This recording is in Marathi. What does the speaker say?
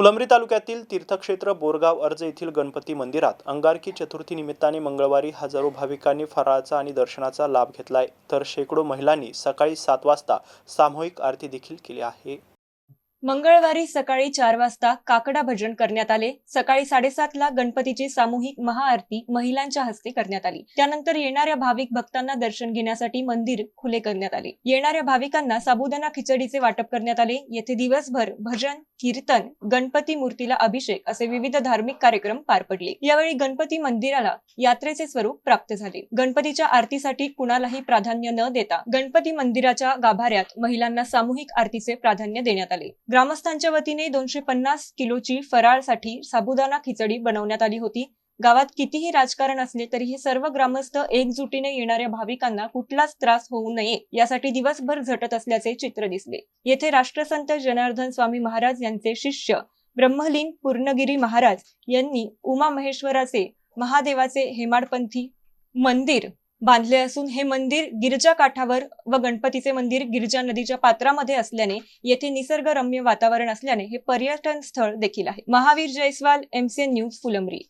फुलंब्री तालुक्यातील तीर्थक्षेत्र बोरगाव अर्ज येथील गणपती मंदिरात अंगारकी चतुर्थी निमित्ताने मंगळवारी हजारो भाविकांनी फराळाचा आणि दर्शनाचा लाभ घेतलाय. तर शेकडो महिलांनी सकाळी सात वाजता सामूहिक आरती देखील केली आहे. मंगळवारी सकाळी चार वाजता काकडा भजन करण्यात आले. सकाळी साडेसातला गणपतीची सामूहिक महाआरती महिलांच्या हस्ते करण्यात आली. त्यानंतर येणाऱ्या भाविक भक्तांना दर्शन घेण्यासाठी मंदिर खुले करण्यात आले. येणाऱ्या भाविकांना साबुदाणा खिचडीचे वाटप करण्यात आले. येथे दिवसभर भजन कीर्तन गणपती मूर्तीला अभिषेक असे विविध धार्मिक कार्यक्रम पार पडले. यावेळी गणपती मंदिराला यात्रेचे स्वरूप प्राप्त झाले. गणपतीच्या आरतीसाठी कुणालाही प्राधान्य न देता गणपती मंदिराच्या गाभाऱ्यात महिलांना सामूहिक आरतीचे प्राधान्य देण्यात आले. ग्रामस्थांच्या वतीने दोनशे पन्नास किलोची फराळसाठी साबुदाणा खिचडी बनवण्यात आली होती. गावात कितीही राजकारण असले तरी हे सर्व ग्रामस्थ एकजुटीने येणाऱ्या भाविकांना कुठलाच त्रास होऊ नये यासाठी दिवसभर झटत असल्याचे चित्र दिसले. येथे राष्ट्रसंत जनार्दन स्वामी महाराज यांचे शिष्य ब्रह्मलीन पूर्णगिरी महाराज यांनी उमा महेश्वराचे महादेवाचे हेमाडपंथी मंदिर बांधले असून हे मंदिर गिरजा काठावर व गणपतीचे मंदिर गिरजा नदीच्या पात्रामध्ये असल्याने येथे निसर्गरम्य वातावरण असल्याने हे पर्यटन स्थळ देखील आहे. Mahavir Jaiswal MCN news Phulambri.